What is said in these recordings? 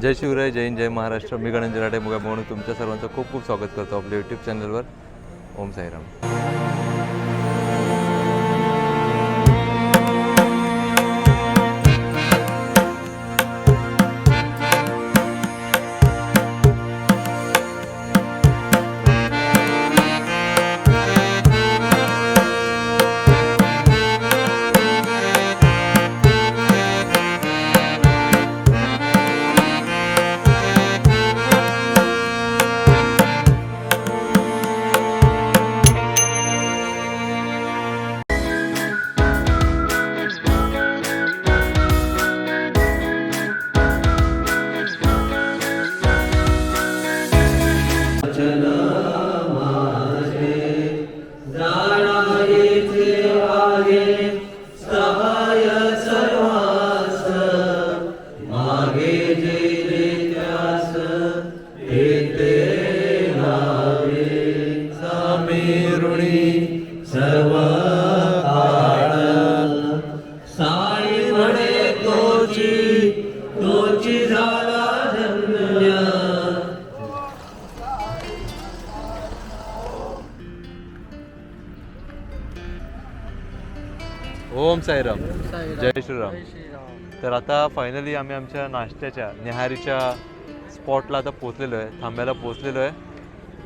जय शिवराय जय हिंद जय महाराष्ट्र. मी गणेश जराटे मुगा म्हणून तुमच्या सर्वांचं खूप खूप स्वागत करतो आपल्या यूट्यूब चॅनलवर ओम साईराम. जय श्रीराम. तर आता फायनली आम्ही आमच्या नाश्त्याच्या निहारीच्या स्पॉटला आता पोचलेलो आहे थांब्याला पोचलेलो आहे.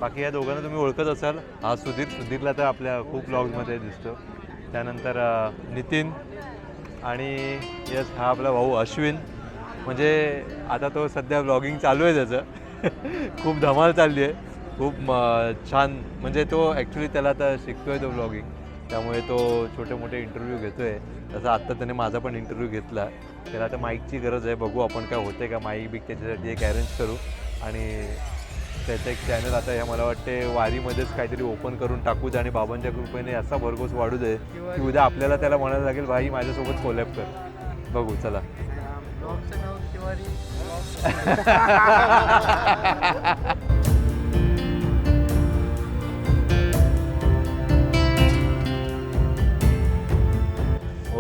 बाकी या दोघांना तुम्ही ओळखत असाल हा सुधीर. सुधीरला तर आपल्या खूप ब्लॉगमध्ये दिसतो. त्यानंतर नितीन आणि यस हा आपला भाऊ अश्विन. म्हणजे आता तो सध्या ब्लॉगिंग चालू आहे त्याचं. खूप धमाल चालली आहे. खूप छान. म्हणजे तो ॲक्च्युली त्याला आता शिकतोय तो ब्लॉगिंग त्यामुळे तो छोटे मोठे इंटरव्ह्यू घेतोय. तसं आत्ता त्याने माझा पण इंटरव्ह्यू घेतला. त्याला आता माईकची गरज आहे. बघू आपण काय होते का माईक बिक त्याच्यासाठी एक अरेंज करू. आणि त्याचं एक चॅनल आता या मला वाटते वारीमध्येच काहीतरी ओपन करून टाकू दे आणि बाबांच्या कृपेने असा भरघोस वाढू दे की उद्या आपल्याला त्याला म्हणायला लागेल भाई माझ्यासोबत कोलॅप कर. बघू चला.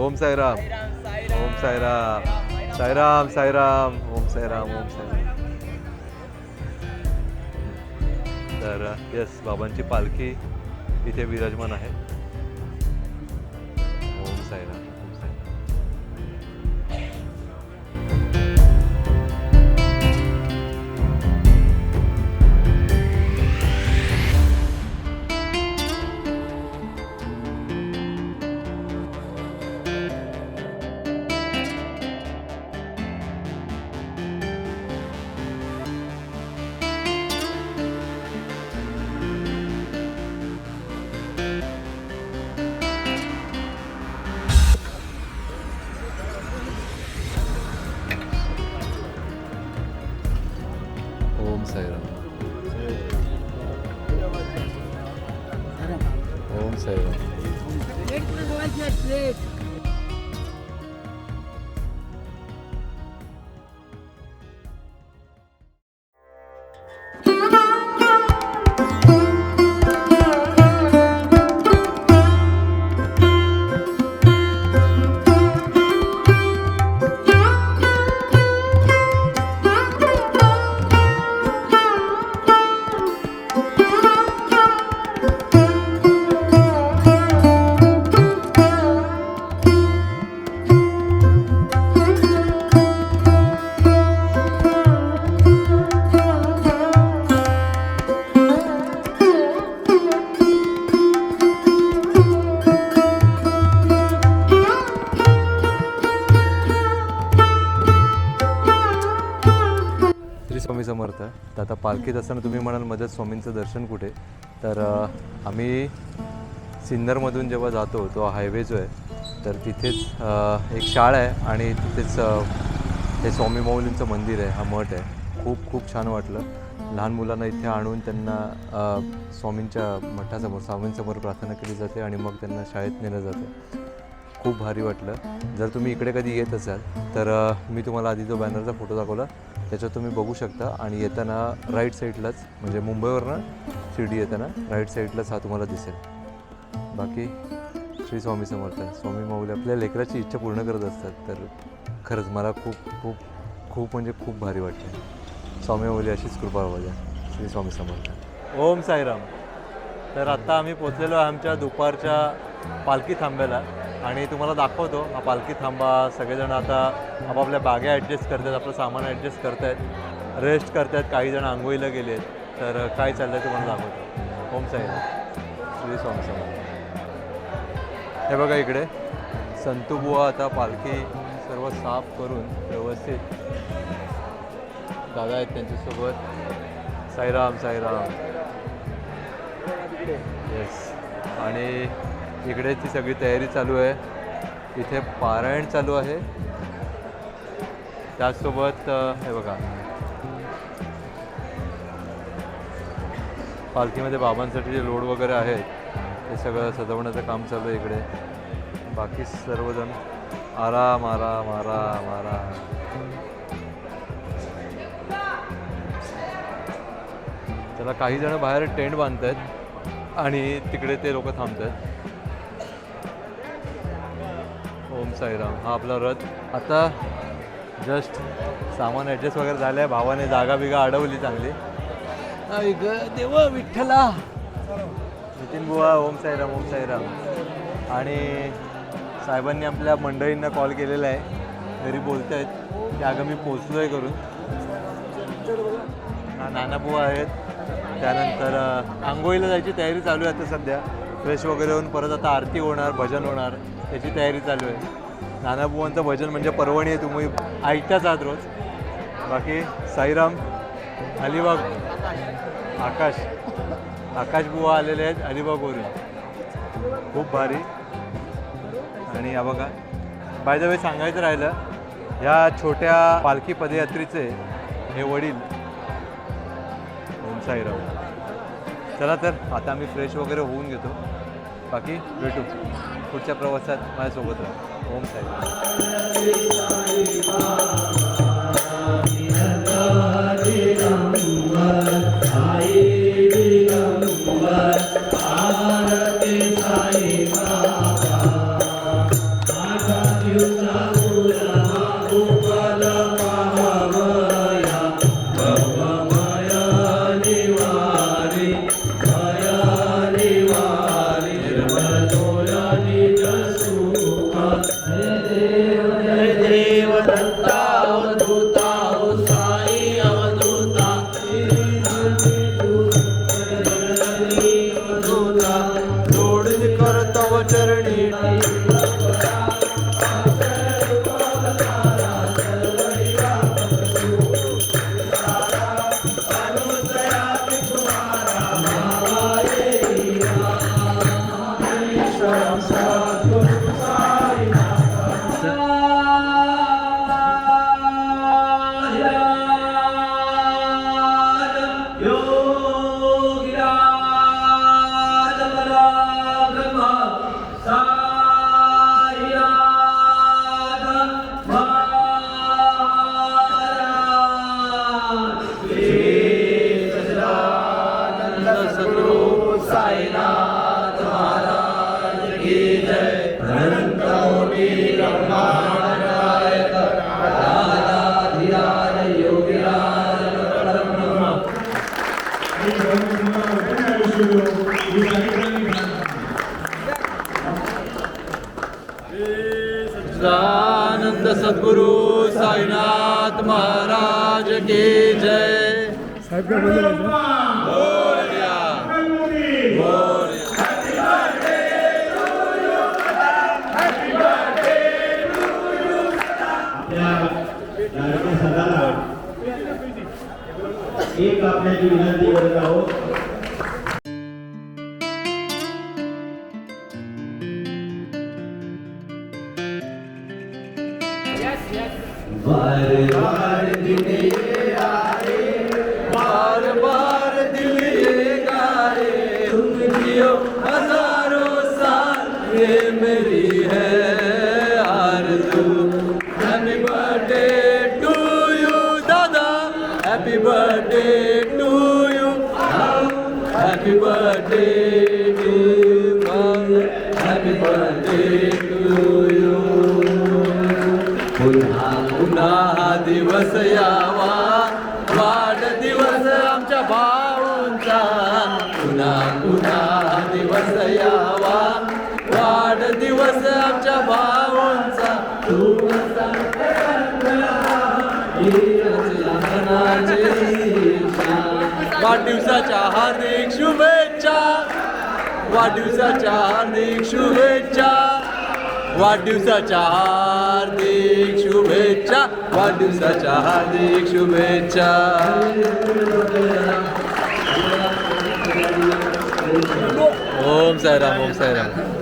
ओम साईराम. ओम साईराम. साईराम साईराम. ओम साईराम ओम साईराम. तर येस बाबांची पालखी इथे विराजमान आहे. ओम पालखीत असताना तुम्ही म्हणाल मदत स्वामींचं दर्शन कुठे? तर आम्ही सिन्नरमधून जेव्हा जातो तो हायवे जो आहे तर तिथेच एक शाळा आहे आणि तिथेच हे स्वामी माऊलींचं मंदिर आहे हा मठ आहे. खूप खूप छान वाटलं. लहान मुलांना इथे आणून त्यांना स्वामींच्या मठासमोर स्वामींसमोर प्रार्थना केली जाते आणि मग त्यांना शाळेत नेलं जातं. खूप भारी वाटलं. जर तुम्ही इकडे कधी येत असाल तर मी तुम्हाला आधी जो बॅनरचा फोटो दाखवला. त्याच्यात तुम्ही बघू शकता. आणि येताना राईट साईडलाच म्हणजे मुंबईवरनं शिर्डी येताना राईट साईडलाच हा तुम्हाला दिसेल. बाकी श्री स्वामी समर्थ स्वामी माऊली आपल्या लेकराची इच्छा पूर्ण करत असतात. तर खरंच मला खूप खूप खूप म्हणजे खूप भारी वाटते स्वामी माऊली अशीच कृपा हो द्या. श्री स्वामी समर्थ. ओम साईराम. तर आत्ता आम्ही पोचलेलो आहे आमच्या दुपारच्या पालखी थांब्याला. आणि तुम्हाला दाखवतो हा पालखी थांबा सगळेजण आता आपापल्या बागा ॲडजस्ट करतात आपलं सामान ॲडजस्ट करतायत रेस्ट करतायत काही जण आंघोळीला गेलेत. तर काय चाललं आहे तुम्हाला दाखवतो. ओम साईराम श्री स्वामी समर्थ. हे बघा इकडे संतुबुवा आता पालखी सर्व साफ करून व्यवस्थित दादा आहेत त्यांच्यासोबत. साईराम साईराम येस आणि इकडे ती सगळी तयारी चालू आहे. इथे पारायण चालू आहे. त्याचसोबत हे बघा. पालखीमध्ये बाबांसाठी जे लोड वगैरे आहेत ते सगळं सजवण्याचं काम चालू आहे इकडे. बाकी सर्वजण आराम आराम आराम आराम. त्याला काही जण बाहेर टेंट बांधत आहेत आणि तिकडे ते लोक थांबत आहेत साईराम हा आपला रथ. आता जस्ट सामान ॲडजस्ट वगैरे झालं आहे भावाने जागा बिगा अडवली चांगली. आई ग देव विठ्ठला. नितीन बुवा ओम साईराम ओम साईराम. आणि साहेबांनी आपल्या मंडळींना कॉल केलेला आहे. घरी बोलत आहेत की अगं मी पोचलो आहे करून नाना नानाबुवा आहेत. त्यानंतर आंघोळीला जायची तयारी चालू आहे आता सध्या. फ्रेश वगैरे होऊन परत आता आरती होणार भजन होणार. त्याची तयारी चालू आहे. नानाबुवांचं भजन म्हणजे पर्वणी आहे तुम्ही ऐकताच आहात रोज. बाकी साईराम अलिबाग आकाश. आकाश बुवा आलेले आहेत अलिबागवरून खूप भारी. आणि या बघा. बाय द वे सांगायचं राहिलं ह्या छोट्या पालखी पदयात्रेचे हे वडील ओम साईराम. चला तर आता आम्ही फ्रेश वगैरे होऊन घेतो. बाकी भेटू. पुढच्या प्रवासात माझ्यासोबत राहा. ओम साईराम साईनाथ महाराज की जय. अनंत कोटी ब्रह्मांड नायक राधाधिराज योगिराज परब्रह्म. सद्गुरु साईनाथ महाराज की जय. बोलिया एक आपल्याची विनंती करत दिवस यावा वाढदिवस आमच्या भाऊंचा. पुन्हा पुन्हा दिवस यावा. वाढदिवस आमच्या भाऊंचा. वाढदिवसाच्या हार्दिक शुभेच्छा. वाढदिवसाच्या हार्दिक शुभेच्छा. वाढदिवसाच्या हार्दिक शुभेच्छा. वाढदिवसाच्या हार्दिक शुभेच्छा. ओम साईराम ओम साईराम.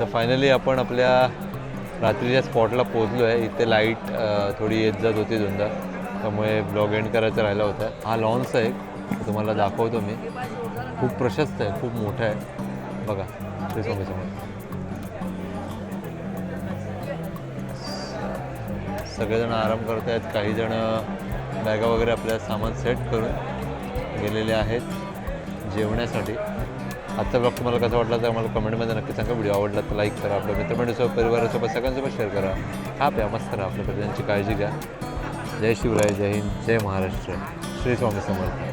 तर फायनली आपण आपल्या रात्रीच्या स्पॉटला पोहोचलो आहे इथे लाइट थोडी येत जात होती दोनदा. त्यामुळे ब्लॉग एंड करायचा राहिला होता. हा लॉन्स आहे. तो तुम्हाला दाखवतो मी. खूप प्रशस्त आहे. खूप मोठा आहे. बघा. श्री स्वामी समोर सगळेजण आराम करत आहेत काही जण बॅगा वगैरे आपल्या सामान सेट करून गेलेले आहेत. जेवण्यासाठी. आजचा ब्लॉग तुम्हाला कसा वाटला तर मला कमेंटमध्ये नक्की सांगा. व्हिडिओ आवडला तर लाईक करा. आपल्या मित्रमंडळीसोबत परिवारासोबत सगळ्यांसोबत शेअर करा. हा प्या मस्त करा आपल्या प्रजांची काळजी घ्या. जय शिवराय जय हिंद जय महाराष्ट्र. श्री स्वामी समर्थ.